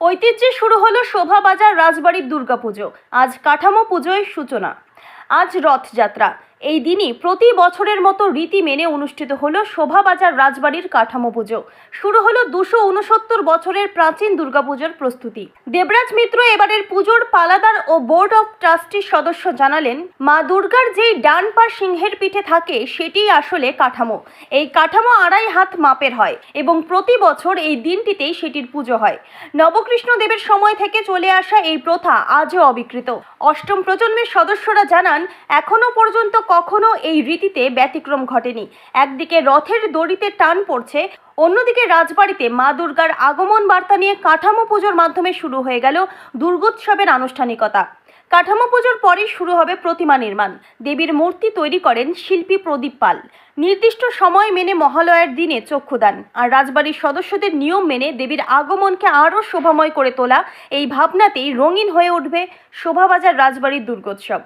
ঐতিহ্যে শুরু হলো শোভাবাজার রাজবাড়ির দুর্গাপুজো। আজ কাঠামো পুজোয় সূচনা। আজ রথযাত্রা। এই দিনই প্রতি বছরের মতো রীতি মেনে অনুষ্ঠিত হলো শোভাবাজার রাজবাড়ির কাঠামো পুজো। শুরু হলো দুশো বছরের প্রাচীন দুর্গাপুজোর প্রস্তুতি। দেবরাজ মিত্র এবারের পুজোর পালাদার ও বোর্ড অফ ট্রাস্টির সদস্য জানালেন, মা দুর্গার যেই ডান পা সিংহের পিঠে থাকে, সেটিই আসলে কাঠামো। এই কাঠামো আড়াই হাত মাপের হয় এবং প্রতি বছর এই দিনটিতেই সেটির পুজো হয়। নবকৃষ্ণ দেবের সময় থেকে চলে আসা এই প্রথা আজও অবিকৃত। অষ্টম প্রজন্মের সদস্যরা জানান, এখনও পর্যন্ত কখনো এই রীতিতে ব্যতিক্রম ঘটেনি। একদিকে রথের দড়িতে টান পড়ছে, অন্যদিকে রাজবাড়িতে মা দুর্গার আগমন বার্তা নিয়ে কাঠামো পুজোর মাধ্যমে শুরু হয়ে গেল দুর্গোৎসবের আনুষ্ঠানিকতা। কাঠামো পুজোর পরেই শুরু হবে প্রতিমা নির্মাণ। দেবীর মূর্তি তৈরি করেন শিল্পী প্রদীপ পাল। নির্দিষ্ট সময় মেনে মহালয়ার দিনে চক্ষুদান আর রাজবাড়ির সদস্যদের নিয়ম মেনে দেবীর আগমনকে আরও শোভাময় করে তোলা, এই ভাবনাতেই রঙিন হয়ে উঠবে শোভাবাজার রাজবাড়ির দুর্গোৎসব।